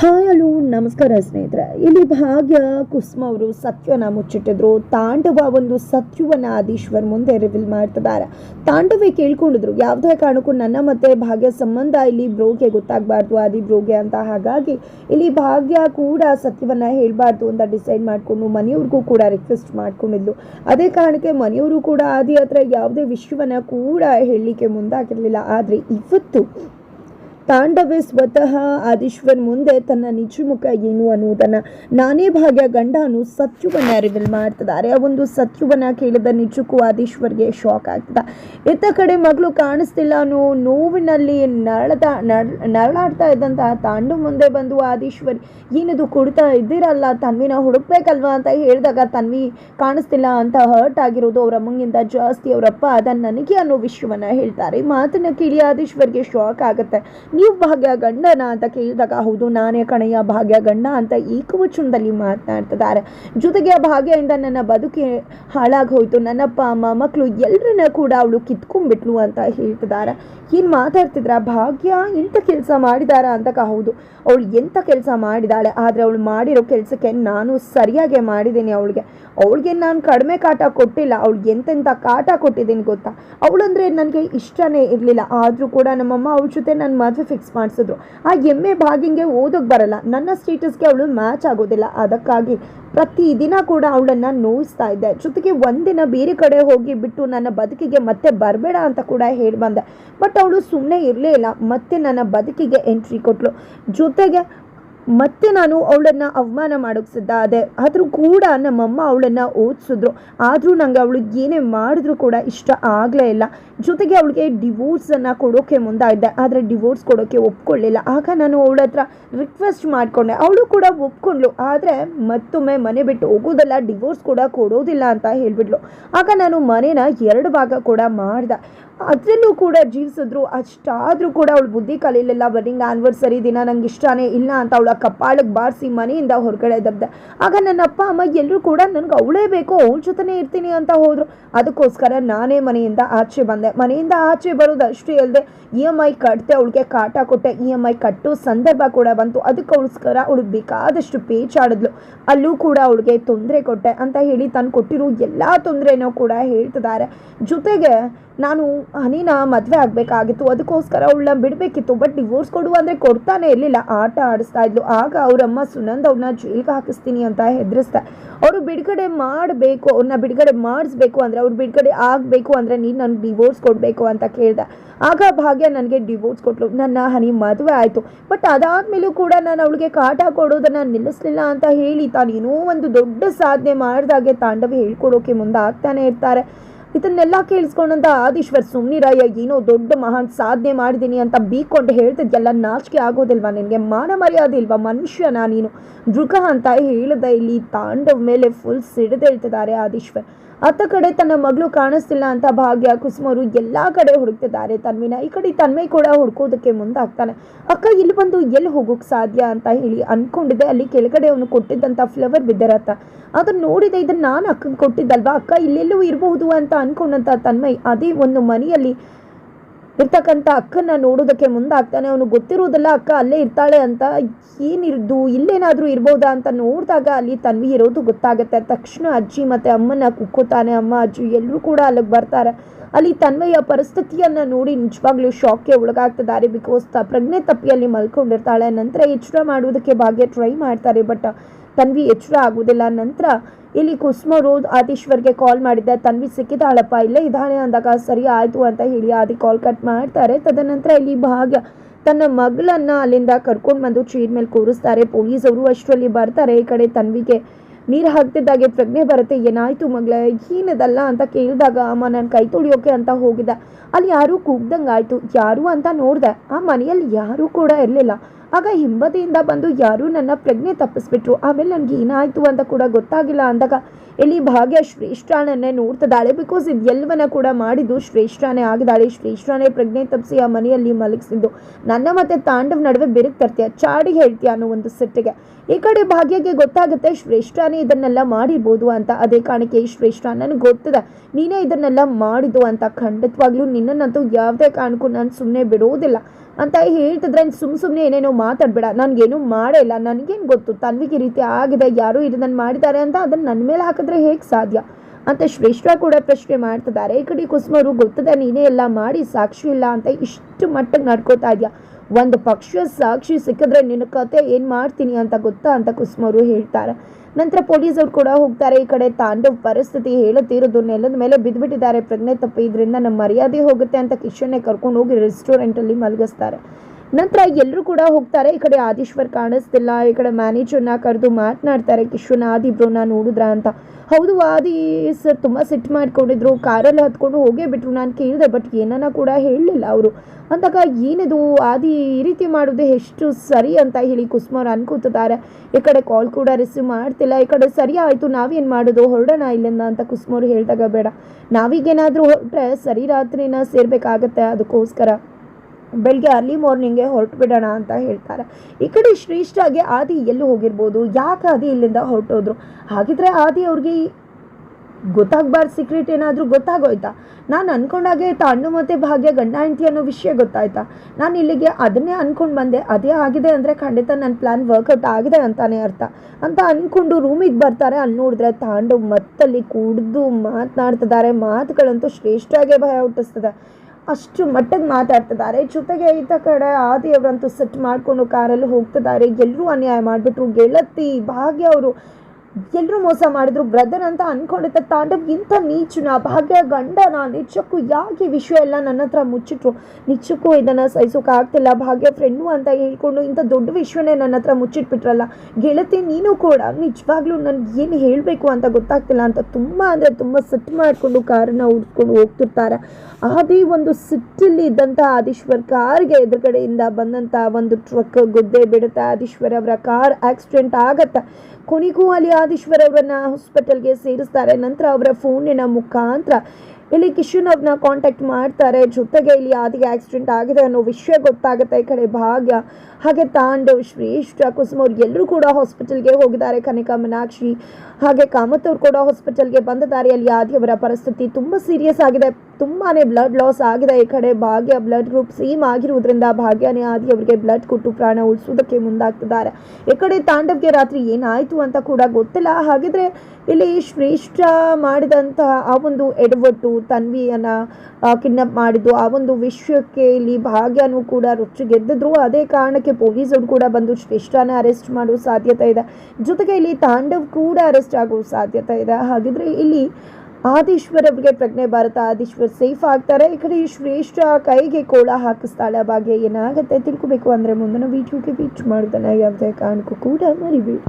Hi, hello, ನಮಸ್ಕಾರ ಸ್ನೇಹಿತರೆ. ಇಲ್ಲಿ ಭಾಗ್ಯ, ಕುಸುಮ ಅವರು ಸತ್ಯವನ್ನ ಮುಚ್ಚಿಟ್ಟಿದ್ರು. ತಾಂಡವ ಒಂದು ಸತ್ಯವನ್ನ ಆದೀಶ್ವರ್ ಮುಂದೆ ರಿವೀಲ್ ಮಾಡ್ತಿದ್ದಾರೆ. ತಾಂಡವೇ ಕೇಳ್ಕೊಂಡಿದ್ರು. ಯಾವುದೇ ಕಾರಣಕ್ಕೂ ನನ್ನ ಮತ್ತೆ ಭಾಗ್ಯ ಸಂಬಂಧ ಇಲ್ಲಿ ಬ್ರೋಗೆ ಗೊತ್ತಾಗಬಾರ್ದು, ಆದಿ ಬ್ರೋಗೆ ಅಂತ. ಹಾಗಾಗಿ ಇಲ್ಲಿ ಭಾಗ್ಯ ಕೂಡ ಸತ್ಯವನ್ನ ಹೇಳಬಾರ್ದು ಅಂತ ಡಿಸೈಡ್ ಮಾಡಿಕೊಂಡು ಮನೆಯವ್ರಿಗೂ ಕೂಡ ರಿಕ್ವೆಸ್ಟ್ ಮಾಡ್ಕೊಂಡಿದ್ಲು. ಅದೇ ಕಾರಣಕ್ಕೆ ಮನೆಯವರು ಕೂಡ ಆದಿ ಹತ್ರ ಯಾವುದೇ ವಿಷಯವನ್ನ ಕೂಡ ಹೇಳಲಿಕ್ಕೆ ಮುಂದಾಗಿರಲಿಲ್ಲ. ಆದರೆ ಇವತ್ತು ತಾಂಡವೆ ಸ್ವತಃ ಆದೀಶ್ವರ್ ಮುಂದೆ ತನ್ನ ನಿಜಮುಖ ಏನು ಅನ್ನುವುದನ್ನು ನಾನೇ ಭಾಗ್ಯ ಗಂಡ ಅನ್ನೋ ಸತ್ಯವನ್ನ ರಿವೀಲ್ ಮಾಡ್ತಿದ್ದಾರೆ. ಆ ಒಂದು ಸತ್ಯವನ್ನ ಕೇಳಿದ ನಿಜಕ್ಕೂ ಆದೀಶ್ವರ್ಗೆ ಶಾಕ್ ಆಗ್ತದ. ಇತ್ತ ಕಡೆ ಮಗಳು ಕಾಣಿಸ್ತಿಲ್ಲ ಅನ್ನೋ ನೋವಿನಲ್ಲಿ ನರಳದ ನರ್ ನರಳಾಡ್ತಾ ಇದ್ದಂತಹ ತಾಂಡವ್ ಮುಂದೆ ಬಂದು ಆದೀಶ್ವರ್, ಏನದು ಕೊಡ್ತಾ ಇದ್ದೀರಲ್ಲ, ತನ್ವಿನ ಹುಡುಕ್ಬೇಕಲ್ವಾ? ಅಂತ ಹೇಳಿದಾಗ ತನ್ವಿ, ಕಾಣಿಸ್ತಿಲ್ಲ ಅಂತ ಹರ್ಟ್ ಆಗಿರೋದು ಅವರ ಮುಂಗಿಂದ ಜಾಸ್ತಿ ಅವರಪ್ಪ ಅದನ್ನ ನನಗೆ ಅನ್ನೋ ವಿಷಯವನ್ನ ಹೇಳ್ತಾರೆ. ಮಾತನ್ನ ಕೇಳಿ ಆದೀಶ್ವರ್ಗೆ ಶಾಕ್ ಆಗುತ್ತೆ. ನೀವು ಭಾಗ್ಯ ಗಂಡನ ಅಂತ ಕೇಳಿದಾಗ, ಹೌದು, ನಾನೇ ಕಣಯ್ಯ ಭಾಗ್ಯ ಗಂಡ ಅಂತ ಏಕವಚನದಲ್ಲಿ ಮಾತನಾಡ್ತಿದ್ದಾರೆ. ಜೊತೆಗೆ ಆ ಭಾಗ್ಯದಿಂದ ನನ್ನ ಬದುಕೆ ಹಾಳಾಗಿ ಹೋಯ್ತು. ನನ್ನಪ್ಪ, ಅಮ್ಮ ಮಕ್ಕಳು ಎಲ್ಲರನ್ನ ಕೂಡ ಅವಳು ಕಿತ್ಕೊಂಡ್ಬಿಟ್ಲು ಅಂತ ಹೇಳ್ತಿದ್ದಾರೆ. ಏನು ಮಾತಾಡ್ತಿದ್ರ? ಭಾಗ್ಯ ಎಂಥ ಕೆಲಸ ಮಾಡಿದಾರ ಅಂತ ಹೌದು, ಅವಳು ಎಂಥ ಕೆಲಸ ಮಾಡಿದಾಳೆ, ಆದರೆ ಅವಳು ಮಾಡಿರೋ ಕೆಲಸಕ್ಕೆ ನಾನು ಸರಿಯಾಗಿ ಮಾಡಿದ್ದೀನಿ ಅವಳಿಗೆ. ಅವಳಿಗೆ ನಾನು ಕಡಿಮೆ ಕಾಟ ಕೊಟ್ಟಿಲ್ಲ, ಅವಳಿಗೆ ಎಂತೆಂಥ ಕಾಟ ಕೊಟ್ಟಿದ್ದೀನಿ ಗೊತ್ತಾ? ಅವಳಂದ್ರೆ ನನಗೆ ಇಷ್ಟನೇ ಇರಲಿಲ್ಲ. ಆದರೂ ಕೂಡ ನಮ್ಮಮ್ಮ ಅವಳ ಜೊತೆ ನನ್ನ ಮದುವೆ ಫಿಕ್ಸ್ ಮಾಡಿಸಿದ್ರು. ಆ ಎಮ್ಮೆ ಭಾಗಿಂಗೆ ಓದೋಕೆ ಬರಲ್ಲ. ನನ್ನ ಸ್ಟೇಟಸ್ಗೆ ಅವಳು ಮ್ಯಾಚ್ ಆಗೋದಿಲ್ಲ. ಅದಕ್ಕಾಗಿ ಪ್ರತಿದಿನ ಕೂಡ ಅವಳನ್ನು ನೋಯಿಸ್ತಾ ಇದ್ದೆ. ಜೊತೆಗೆ ಒಂದಿನ ಬೇರೆ ಕಡೆ ಹೋಗಿ ಬಿಟ್ಟು ನನ್ನ ಬದುಕಿಗೆ ಮತ್ತೆ ಬರಬೇಡ ಅಂತ ಕೂಡ ಹೇಳಿ ಬಂದೆ ಬಟ್ ಅವಳು ಸುಮ್ಮನೆ ಇರಲೇ ಇಲ್ಲ. ಮತ್ತೆ ನನ್ನ ಬದುಕಿಗೆ ಎಂಟ್ರಿ ಕೊಟ್ಟಳು ಜೊತೆಗೆ ಮತ್ತೆ ನಾನು ಅವಳನ್ನು ಅವಮಾನ ಮಾಡೋಕೆ ಸಿದ್ಧ ಆದೆ. ಆದರೂ ಕೂಡ ನಮ್ಮಮ್ಮ ಅವಳನ್ನು ಓದಿಸಿದ್ರು. ಆದರೂ ನಂಗೆ ಅವಳು ಏನೇ ಮಾಡಿದ್ರು ಕೂಡ ಇಷ್ಟ ಆಗಲೇ ಇಲ್ಲ. ಜೊತೆಗೆ ಅವಳಿಗೆ ಡಿವೋರ್ಸನ್ನು ಕೊಡೋಕ್ಕೆ ಮುಂದಾಯಿದ್ದೆ ಆದರೆ ಡಿವೋರ್ಸ್ ಕೊಡೋಕ್ಕೆ ಒಪ್ಕೊಳ್ಳಿಲ್ಲ. ಆಗ ನಾನು ಅವಳ ಹತ್ರ ರಿಕ್ವೆಸ್ಟ್ ಮಾಡಿಕೊಂಡೆ. ಅವಳು ಕೂಡ ಒಪ್ಕೊಂಡ್ಳು. ಆದರೆ ಮತ್ತೊಮ್ಮೆ ಮನೆ ಬಿಟ್ಟು ಹೋಗೋದಲ್ಲ ಡಿವೋರ್ಸ್ ಕೂಡ ಕೊಡೋದಿಲ್ಲ ಅಂತ ಹೇಳಿಬಿಟ್ಲು. ಆಗ ನಾನು ಮನೇನ ಎರಡು ಭಾಗ ಕೂಡ ಮಾಡಿದೆ. ಅದರಲ್ಲೂ ಕೂಡ ಜೀವಿಸಿದ್ರು. ಅಷ್ಟಾದರೂ ಕೂಡ ಅವಳು ಬುದ್ಧಿ ಕಲೀಲಿಲ್ಲ. ವೆಡ್ಡಿಂಗ್ ಆ್ಯನಿವರ್ಸರಿ ದಿನ ನಂಗೆ ಇಷ್ಟನೇ ಇಲ್ಲ ಅಂತ ಅವಳ ಕಪ್ಪಾಳಕ್ಕೆ ಬಾರಿಸಿ ಮನೆಯಿಂದ ಹೊರಗಡೆ ದಬ್ದೆ. ಆಗ ನನ್ನ ಅಪ್ಪ ಅಮ್ಮ ಎಲ್ಲರೂ ಕೂಡ ನನಗೆ ಅವಳೇ ಬೇಕು ಅವಳ ಜೊತೆನೇ ಇರ್ತೀನಿ ಅಂತ ಹೋದರು. ಅದಕ್ಕೋಸ್ಕರ ನಾನೇ ಮನೆಯಿಂದ ಆಚೆ ಬಂದೆ. ಮನೆಯಿಂದ ಆಚೆ ಬರೋದು ಅಷ್ಟೇ ಅಲ್ಲದೆ ಇ ಎಂ ಐ ಕಟ್ತೆ ಅವಳಿಗೆ ಕಾಟ ಕೊಟ್ಟೆ. ಇ ಎಂ ಐ ಕಟ್ಟೋ ಸಂದರ್ಭ ಕೂಡ ಬಂತು. ಅದಕ್ಕೋಸ್ಕರ ಅವಳು ಬೇಕಾದಷ್ಟು ಪೇಚಾಡಿದ್ಲು. ಅಲ್ಲೂ ಕೂಡ ಅವಳಿಗೆ ತೊಂದರೆ ಕೊಟ್ಟೆ ಅಂತ ಹೇಳಿ ತಾನು ಕೊಟ್ಟಿರೋ ಎಲ್ಲ ತೊಂದರೆನೂ ಕೂಡ ಹೇಳ್ತಿದ್ದಾರೆ. ಜೊತೆಗೆ ನಾನು ಹನಿನ ಮದುವೆ ಆಗಬೇಕಾಗಿತ್ತು, ಅದಕ್ಕೋಸ್ಕರ ಅವಳನ್ನ ಬಿಡಬೇಕಿತ್ತು ಬಟ್ ಡಿವೋರ್ಸ್ ಕೊಡು ಅಂದರೆ ಕೊಡ್ತಾನೆ ಇರಲಿಲ್ಲ. ಆಟ ಆಡಿಸ್ತಾ ಇದ್ಲು. ಆಗ ಅವರಮ್ಮ ಸುನಂದ್ ಅವ್ರನ್ನ ಜೈಲ್ಗೆ ಹಾಕಿಸ್ತೀನಿ ಅಂತ ಹೆದರಿಸ್ತಾ ಅವರು ಬಿಡುಗಡೆ ಮಾಡಬೇಕು ಅವ್ರನ್ನ ಬಿಡುಗಡೆ ಮಾಡಿಸ್ಬೇಕು ಅಂದರೆ, ಅವ್ರು ಬಿಡುಗಡೆ ಆಗಬೇಕು ಅಂದರೆ ನೀನು ನನಗೆ ಡಿವೋರ್ಸ್ ಕೊಡಬೇಕು ಅಂತ ಕೇಳಿದೆ. ಆಗ ಭಾಗ್ಯ ನನಗೆ ಡಿವೋರ್ಸ್ ಕೊಟ್ಲು. ನನ್ನ ಹನಿ ಮದುವೆ ಆಯಿತು. ಬಟ್ ಅದಾದಮೇಲೂ ಕೂಡ ನಾನು ಅವಳಿಗೆ ಕಾಟ ಕೊಡೋದನ್ನು ನಿಲ್ಲಿಸಲಿಲ್ಲ ಅಂತ ಹೇಳಿ ತಾನೇನೋ ಒಂದು ದೊಡ್ಡ ಸಾಧನೆ ಮಾಡಿದಾಗೆ ತಾಂಡವಿ ಹೇಳ್ಕೊಡೋಕೆ ಮುಂದೆ ಆಗ್ತಾನೆ ಇರ್ತಾರೆ. ಇದನ್ನೆಲ್ಲ ಕೇಳಿಸ್ಕೊಂಡಂತ ಆದೀಶ್ವರ್, ಸುಮ್ನಿರಾಯ, ಏನೋ ದೊಡ್ಡ ಮಹಾನ್ ಸಾಧನೆ ಮಾಡಿದ್ದೀನಿ ಅಂತ ಬೀಕೊಂಡು ಹೇಳ್ತಿದ್ಯಲ್ಲ, ನಾಚಿಕೆ ಆಗೋದಿಲ್ವಾ ನಿನಗೆ? ಮಾನ ಮರ್ಯಾದೆ ಇಲ್ವಾ ಮನುಷ್ಯನ ನೀನು? ದೃಗ ಅಂತ ಹೇಳಿದ ಇಲ್ಲಿ ತಾಂಡವ್ ಮೇಲೆ ಫುಲ್ ಸಿಡಿದೇಳ್ತಿದ್ದಾರೆ ಆದೀಶ್ವರ್. ಅತ್ತ ಕಡೆ ತನ್ನ ಮಗಳು ಕಾಣಿಸ್ತಿಲ್ಲ ಅಂತ ಭಾಗ್ಯ ಕುಸುಮರು ಎಲ್ಲ ಕಡೆ ಹುಡುಕ್ತಿದ್ದಾರೆ. ತನ್ವಿನ ಈ ಕಡೆ ತನ್ಮಯ್ ಕೂಡ ಹುಡ್ಕೋದಕ್ಕೆ ಮುಂದಾಗ್ತಾನೆ. ಅಕ್ಕ, ಇಲ್ಲಿ ಬಂದು ಎಲ್ಲಿ ಹೋಗೋಕೆ ಸಾಧ್ಯ ಅಂತ ಹೇಳಿ ಅನ್ಕೊಂಡಿದ್ದೆ. ಅಲ್ಲಿ ಕೆಳಗಡೆ ಅವನು ಕೊಟ್ಟಿದ್ದಂಥ ಫ್ಲವರ್ ಬಿದ್ದರತ್ತ. ಅದನ್ನ ನೋಡಿದೆ, ಇದನ್ನ ನಾನು ಅಕ್ಕಂಗೆ ಕೊಟ್ಟಿದ್ದಲ್ವಾ? ಅಕ್ಕ, ಇಲ್ಲೆಲ್ಲೂ ಇರಬಹುದು ಅಂತ ಅನ್ಕೊಂಡಂತ ತನ್ಮಯ್ ಅದೇ ಒಂದು ಮನೆಯಲ್ಲಿ ಇರ್ತಕ್ಕಂಥ ಅಕ್ಕನ ನೋಡೋದಕ್ಕೆ ಮುಂದಾಗ್ತಾನೆ. ಅವನು ಗೊತ್ತಿರೋದಲ್ಲ ಅಕ್ಕ ಅಲ್ಲೇ ಇರ್ತಾಳೆ ಅಂತ ಏನಿರ್ದು, ಇಲ್ಲೇನಾದರೂ ಇರ್ಬೋದಾ ಅಂತ ನೋಡಿದಾಗ ಅಲ್ಲಿ ತನ್ವಿ ಇರೋದು ಗೊತ್ತಾಗುತ್ತೆ. ತಕ್ಷಣ ಅಜ್ಜಿ ಮತ್ತು ಅಮ್ಮನ ಕುಕ್ಕೋತಾನೆ. ಅಮ್ಮ, ಅಜ್ಜಿ ಎಲ್ಲರೂ ಕೂಡ ಅಲ್ಲಿಗೆ ಬರ್ತಾರೆ. ಅಲ್ಲಿ ತನ್ಮಯ ಪರಿಸ್ಥಿತಿಯನ್ನು ನೋಡಿ ನಿಜವಾಗ್ಲೂ ಶಾಕ್ಗೆ ಒಳಗಾಗ್ತಿದ್ದಾರೆ ಬಿಕಾಸ್ ತ ಪ್ರಜ್ಞೆ ತಪ್ಪಿಯಲ್ಲಿ ಮಲ್ಕೊಂಡಿರ್ತಾಳೆ. ನಂತರ ಎಚ್ಚರ ಮಾಡುವುದಕ್ಕೆ ಭಾಗ್ಯ ಟ್ರೈ ಮಾಡ್ತಾರೆ ಬಟ್ ತನ್ವಿ ಎಚ್ಚರ ಆಗೋದಿಲ್ಲ ನಂತರ ಇಲ್ಲಿ ಕುಸುಮರು ಆದೀಶ್ವರ್ಗೆ ಕಾಲ್ ಮಾಡಿದ್ದೆ ತನ್ವಿ ಸಿಕ್ಕಿದಾಳಪ್ಪ, ಇಲ್ಲೇ ಇದ್ದಾಳೆ ಅಂದಾಗ ಸರಿ ಆಯಿತು ಅಂತ ಹೇಳಿ ಆದಿ ಕಾಲ್ ಕಟ್ ಮಾಡ್ತಾರೆ. ತದನಂತರ ಇಲ್ಲಿ ಭಾಗ್ಯ ತನ್ನ ಮಗಳನ್ನ ಅಲ್ಲಿಂದ ಕರ್ಕೊಂಡು ಬಂದು ಚೇರ್ ಮೇಲೆ ಕೂರಿಸ್ತಾರೆ. ಪೊಲೀಸ್ ಅವರು ಅಷ್ಟರಲ್ಲಿ ಬರ್ತಾರೆ. ಈ ಕಡೆ ತನ್ವಿಗೆ ನೀರು ಹಾಕ್ತಿದ್ದಾಗೆ ಪ್ರಜ್ಞೆ ಬರುತ್ತೆ, ಏನಾಯ್ತು ಮಗಳೇ? ಏನದಲ್ಲ ಅಂತ ಕೇಳಿದಾಗ ಅಮ್ಮ ನಾನು ಕೈ ತೊಳಿಯೋಕೆ ಅಂತ ಹೋಗಿದ್ದೆ. ಅಲ್ಲಿ ಯಾರೂ ಕೂಗ್ದಂಗೆ ಆಯಿತು ಯಾರು ಅಂತ ನೋಡಿದೆ. ಆ ಮನೆಯಲ್ಲಿ ಯಾರೂ ಕೂಡ ಇರಲಿಲ್ಲ. ಆಗ ಹಿಂಬದಿಯಿಂದ ಬಂದು ಯಾರೂ ನನ್ನ ಪ್ರಜ್ಞೆ ತಪ್ಪಿಸ್ಬಿಟ್ರು. ಆಮೇಲೆ ನನಗೆ ಏನಾಯಿತು ಅಂತ ಕೂಡ ಗೊತ್ತಾಗಿಲ್ಲ ಅಂದಾಗ ಇಲ್ಲಿ ಭಾಗ್ಯ ಶ್ರೇಷ್ಠನನ್ನೇ ನೋಡ್ತಿದ್ದಾಳೆ? ಬಿಕಾಸ್ ಇದು ಎಲ್ಲವನ್ನ ಕೂಡ ಮಾಡಿದ್ದು ಶ್ರೇಷ್ಠಾನೇ ಆಗಿದ್ದಾಳೆ. ಶ್ರೇಷ್ಠನೇ ಪ್ರಜ್ಞೆ ತಪ್ಪಿಸಿ ಆ ಮನೆಯಲ್ಲಿ ಮಲಗಿಸಿದ್ದು. ನನ್ನ ಮತ್ತೆ ತಾಂಡವ್ ನಡುವೆ ಬೆರಗ್ ತರ್ತೀಯ? ಚಾಡಿ ಹೇಳ್ತೀಯ ಅನ್ನೋ ಒಂದು ಸಿಟ್ಟಿಗೆ. ಈ ಕಡೆ ಭಾಗ್ಯಗೆ ಗೊತ್ತಾಗುತ್ತೆ ಶ್ರೇಷ್ಠಾನೇ ಇದನ್ನೆಲ್ಲ ಮಾಡಿರ್ಬೋದು ಅಂತ. ಅದೇ ಕಾರಣಕ್ಕೆ ಶ್ರೇಷ್ಠ ನನಗೆ ಗೊತ್ತಿದೆ. ನೀನೇ ಇದನ್ನೆಲ್ಲ ಮಾಡಿದ್ದು ಅಂತ. ಖಂಡಿತವಾಗ್ಲೂ ನಿನ್ನನ್ನಂತೂ ಯಾವುದೇ ಕಾರಣಕ್ಕೂ ನಾನು ಸುಮ್ಮನೆ ಬಿಡೋದಿಲ್ಲ. ಅಂತ ಹೇಳ್ತಿದ್ರೆ ಸುಮ್ ಸುಮ್ಮನೆ ಏನೇನೋ ಮಾತಾಡಬೇಡ. ನನಗೇನು ಮಾಡೇ ಇಲ್ಲ. ನನಗೇನು ಗೊತ್ತು? ತನ್ವಿಗೆ ಈ ರೀತಿ ಆಗಿದೆ. ಯಾರು ಇದನ್ನು ಮಾಡಿದ್ದಾರೆ ಅಂತ ಅದನ್ನು ನನ್ನ ಮೇಲೆ ಹಾಕಿದ್ರೆ ಹೇಗೆ ಸಾಧ್ಯ? ಅಂತ ಶ್ರೇಷ್ಠ ಕೂಡ ಪ್ರಶ್ನೆ ಮಾಡ್ತಿದ್ದಾರೆ. ಈ ಕಡೆ ಕುಸುಮರು, ಗೊತ್ತದೆ ನೀನೇ ಎಲ್ಲ ಮಾಡಿ ಸಾಕ್ಷಿ ಇಲ್ಲ ಅಂತ ಇಷ್ಟು ಮಟ್ಟಕ್ಕೆ ನಡ್ಕೋತಾ ಇದೆಯಾ? ಒಂದು ಪಕ್ಷ ಸಾಕ್ಷಿ ಸಿಕ್ಕಿದ್ರೆ ನಿನ್ನ ಕತೆ ಏನು ಮಾಡ್ತೀನಿ ಅಂತ ಗೊತ್ತಾ ಅಂತ ಕುಸುಮರು ಹೇಳ್ತಾರೆ. ನಂತರ ಪೊಲೀಸರು ಕೂಡ ಹೋಗ್ತಾರೆ. ಈ ಕಡೆ ತಾಂಡವ್ ಪರಿಸ್ಥಿತಿ ಹೇಳುತ್ತಿರೋದು ನೆಲದ ಮೇಲೆ ಬಿದ್ದುಬಿಟ್ಟಿದ್ದಾರೆ ಪ್ರಜ್ಞೆ ತಪ್ಪು. ಇದರಿಂದ ನಮ್ಮ ಮರ್ಯಾದೆ ಹೋಗುತ್ತೆ ಅಂತ ಕಿಶನ್ನೇ ಕರ್ಕೊಂಡು ಹೋಗಿ ರೆಸ್ಟೋರೆಂಟಲ್ಲಿ ಮಲಗಿಸ್ತಾರೆ. ನಂತರ ಎಲ್ಲರೂ ಕೂಡ ಹೋಗ್ತಾರೆ. ಈ ಕಡೆ ಆದೀಶ್ವರ್ ಕಾಣಿಸ್ತಿಲ್ಲ. ಈ ಕಡೆ ಮ್ಯಾನೇಜರ್ನ ಕರೆದು ಮಾತನಾಡ್ತಾರೆ. ಕಿಶನ್ ಆದಿ ಬ್ರೋನ ನೋಡಿದ್ರ ಅಂತ. ಹೌದು, ಆದಿ ಸರ್ ತುಂಬ ಸಿಟ್ಟು ಮಾಡ್ಕೊಂಡಿದ್ರು. ಕಾರಲ್ಲಿ ಹತ್ಕೊಂಡು ಹೋಗೇ ಬಿಟ್ರು. ನಾನು ಕೇಳಿದೆ ಬಟ್ ಏನನ್ನ ಕೂಡ ಹೇಳಲಿಲ್ಲ ಅವರು. ಅಂದಾಗ ಏನಿದು? ಆದಿ ಈ ರೀತಿ ಮಾಡೋದು ಎಷ್ಟು ಸರಿ ಅಂತ ಹೇಳಿ ಕುಸುಮವ್ರು ಅನ್ಕೋತಿದ್ದಾರೆ. ಈ ಕಡೆ ಕಾಲ್ ಕೂಡ ರಿಸೀವ್ ಮಾಡ್ತಿಲ್ಲ. ಈ ಕಡೆ ಸರಿ ಆಯಿತು, ನಾವೇನು ಮಾಡೋದು? ಹೊರಡೋಣ ಇಲ್ಲಿಂದ ಅಂತ ಕುಸುಮವ್ರು ಹೇಳಿದಾಗ ಬೇಡ. ನಾವೀಗೇನಾದರೂ ಹೊರಟ್ರೆ ಸರಿ ರಾತ್ರಿನ ಸೇರಬೇಕಾಗತ್ತೆ. ಅದಕ್ಕೋಸ್ಕರ. ಬೆಳಗ್ಗೆ ಅರ್ಲಿ ಮಾರ್ನಿಂಗೇ ಹೊರಟು ಬಿಡೋಣ ಅಂತ ಹೇಳ್ತಾರೆ. ಈ ಕಡೆ ಶ್ರೇಷ್ಠಾಗೆ ಆದಿ ಎಲ್ಲಿ ಹೋಗಿರ್ಬೋದು. ಯಾಕೆ ಆದಿ ಇಲ್ಲಿಂದ ಹೊರಟೋದ್ರು? ಹಾಗಿದ್ರೆ ಆದಿ ಅವ್ರಿಗೆ ಗೊತ್ತಾಗಬಾರ್ದು ಸೀಕ್ರೆಟ್ ಏನಾದರೂ ಗೊತ್ತಾಗೋಯ್ತಾ? ನಾನು ಅಂದ್ಕೊಂಡಾಗೆ ತಾಂಡು ಮತ್ತು ಭಾಗ್ಯ, ಗಂಡ, ಹೆಂಡತಿ ಅನ್ನೋ ವಿಷಯ ಗೊತ್ತಾಯ್ತಾ? ನಾನು ಇಲ್ಲಿಗೆ ಅದನ್ನೇ ಅಂದ್ಕೊಂಡು ಬಂದೆ. ಅದೇ ಆಗಿದೆ ಅಂದರೆ ಖಂಡಿತ ನನ್ನ ಪ್ಲ್ಯಾನ್ ವರ್ಕೌಟ್ ಆಗಿದೆ ಅಂತಾನೆ ಅರ್ಥ. ಅಂತ ಅಂದ್ಕೊಂಡು ರೂಮಿಗೆ ಬರ್ತಾರೆ. ಅಲ್ಲಿ ನೋಡಿದ್ರೆ ತಾಂಡು ಮತ್ತಲ್ಲಿ ಕುಡಿದು ಮಾತನಾಡ್ತಿದ್ದಾರೆ. ಮಾತುಗಳಂತೂ ಶ್ರೇಷ್ಠಾಗೆ ಭಯ ಹುಟ್ಟಿಸ್ತದೆ. ಅಷ್ಟು ಮಟ್ಟಿಗೆ ಮಾತಾಡ್ತಿದ್ದಾರೆ. ಜೊತೆಗೆ ಈತ ಕಡೆ ಆದಿಯವರಂತೂ ಸೆಟ್ ಮಾಡಿಕೊಂಡು ಕಾರಲ್ಲಿ ಹೋಗ್ತಿದ್ದಾರೆ. ಎಲ್ಲರೂ ಅನ್ಯಾಯ ಮಾಡಿಬಿಟ್ರು. ಗೆಳತಿ ಭಾಗ್ಯ ಅವರು ಎಲ್ಲರೂ ಮೋಸ ಮಾಡಿದ್ರು ಬ್ರದರ್ ಅಂತ ಅನ್ಕೊಂಡಿದ್ದ ತಾಂಡವ್ ಇಂಥ ನೀಚನ, ಭಾಗ್ಯ ಗಂಡನ, ನಿಜಕ್ಕೂ ಯಾಕೆ ವಿಷಯ ಎಲ್ಲ ನನ್ನ ಹತ್ರ ಮುಚ್ಚಿಟ್ರು? ನಿಜಕ್ಕೂ ಇದನ್ನು ಸಹಿಸೋಕ್ಕಾಗ್ತಿಲ್ಲ ಭಾಗ್ಯ ಫ್ರೆಂಡು ಅಂತ ಹೇಳ್ಕೊಂಡು ಇಂಥ ದೊಡ್ಡ ವಿಷಯನೇ ನನ್ನ ಹತ್ರ ಮುಚ್ಚಿಟ್ಬಿಟ್ರಲ್ಲ. ಗೆಳತಿ ನೀನು ಕೂಡ ನಿಜವಾಗ್ಲೂ ನನಗೆ ಏನು ಹೇಳಬೇಕು ಅಂತ ಗೊತ್ತಾಗ್ತಿಲ್ಲ ಅಂತ ತುಂಬ ಅಂದರೆ ತುಂಬ ಸಿಟ್ಟು ಮಾಡಿಕೊಂಡು ಕಾರನ್ನು ಉಡ್ಕೊಂಡು ಹೋಗ್ತಿರ್ತಾರೆ. ಆದಿ ಒಂದು ಸಿಟ್ಟಲ್ಲಿ ಇದ್ದಂಥ ಆದೀಶ್ವರ್ ಕಾರ್ಗೆ ಎದುರುಗಡೆಯಿಂದ ಬಂದಂಥ ಒಂದು ಟ್ರಕ್ ಗುದ್ದೆ ಬಿಡುತ್ತೆ. ಆದೀಶ್ವರ್ ಅವರ ಕಾರ್ ಆಕ್ಸಿಡೆಂಟ್ ಆಗತ್ತೆ. ಕೊನೆಗೂ ಅಲ್ಲಿ ಆದೀಶ್ವರ್ ಅವರನ್ನ ಹಾಸ್ಪಿಟಲ್ಗೆ ಸೇರಿಸ್ತಾರೆ. ನಂತರ ಅವರ ಫೋನಿನ ಮುಖಾಂತರ ಇಲ್ಲಿ ಕಿಶನ್ ಅವ್ರನ್ನ ಕಾಂಟ್ಯಾಕ್ಟ್ ಮಾಡ್ತಾರೆ. ಜೊತೆಗೆ ಇಲ್ಲಿ ಆದಿಗೆ ಆಕ್ಸಿಡೆಂಟ್ ಆಗಿದೆ ಅನ್ನೋ ವಿಷಯ ಗೊತ್ತಾಗುತ್ತೆ. ಈ ಕಡೆ ಭಾಗ್ಯ, ಹಾಗೆ ತಾಂಡವ್ ಶ್ರೇಷ್ಠ, ಕುಸುಮ ಅವ್ರು ಎಲ್ಲರೂ ಕೂಡ ಹಾಸ್ಪಿಟಲ್ಗೆ ಹೋಗಿದ್ದಾರೆ. ಕನಿಕಾ, ಮೀನಾಕ್ಷಿ, ಹಾಗೆ ಕಾಮತ್ ಅವ್ರು ಕೂಡ ಹಾಸ್ಪಿಟಲ್ಗೆ ಬಂದಿದ್ದಾರೆ. ಅಲ್ಲಿ ಆದಿ ಅವರ ಪರಿಸ್ಥಿತಿ ತುಂಬ ಸೀರಿಯಸ್ ಆಗಿದೆ. ತುಂಬಾನೇ ಬ್ಲಡ್ ಲಾಸ್ ಆಗಿದೆ. ಈ ಕಡೆ ಭಾಗ್ಯ ಬ್ಲಡ್ ಗ್ರೂಪ್ ಸೇಮ್ ಆಗಿರುವುದರಿಂದ ಭಾಗ್ಯನೇ ಆದಿ ಅವರಿಗೆ ಬ್ಲಡ್ ಕೊಟ್ಟು ಪ್ರಾಣ ಉಳಿಸೋದಕ್ಕೆ ಮುಂದಾಗ್ತಿದ್ದಾರೆ. ಈ ಕಡೆ ತಾಂಡವ್ಗೆ ರಾತ್ರಿ ಏನಾಯಿತು ಅಂತ ಕೂಡ ಗೊತ್ತಿಲ್ಲ. ಹಾಗಿದ್ರೆ ಇಲ್ಲಿ ಶ್ರೇಷ್ಠ ಮಾಡಿದಂತಹ ಆ ಒಂದು ಎಡವಟ್ಟು ತನ್ವಿಯನ್ನ ಕಿಡ್ನಪ್ ಮಾಡಿದ್ದು, ಆ ಒಂದು ವಿಷಯಕ್ಕೆ ಇಲ್ಲಿ ಭಾಗ್ಯನೂ ಕೂಡ ರುಚಿ ಗೆದ್ದಿದ್ರು. ಅದೇ ಕಾರಣಕ್ಕೆ ಪೊಲೀಸರು ಕೂಡ ಬಂದು ಶ್ರೇಷ್ಠನ ಅರೆಸ್ಟ್ ಮಾಡೋ ಸಾಧ್ಯತೆ ಇದೆ. ಜೊತೆಗೆ ಇಲ್ಲಿ ತಾಂಡವ್ ಕೂಡ ಅರೆಸ್ಟ್ ಆಗೋ ಸಾಧ್ಯತೆ ಇದೆ. ಹಾಗಿದ್ರೆ ಇಲ್ಲಿ ಆದೀಶ್ವರ್ ಪ್ರಜ್ಞೆ ಭಾರತ ಆದೀಶ್ವರ್ ಸೇಫ್ ಆಗ್ತಾರೆ. ಈ ಕಡೆ ಶ್ರೇಷ್ಠ ಕೈಗೆ ಕೋಳ ಹಾಕಿಸ್ತಾಳೆ ಭಾಗ್ಯ ಏನಾಗುತ್ತೆ ತಿಳ್ಕೊಬೇಕು. ಅಂದರೆ ಮುಂದಿನ ವಿಡಿಯೋಗೆ ವೀಚ್ ಮಾಡ್ತಾನೆ ಯಾವುದೇ ಕಾರಣಕ್ಕೂ ಕೂಡ ಮರಿಬೇಡಿ.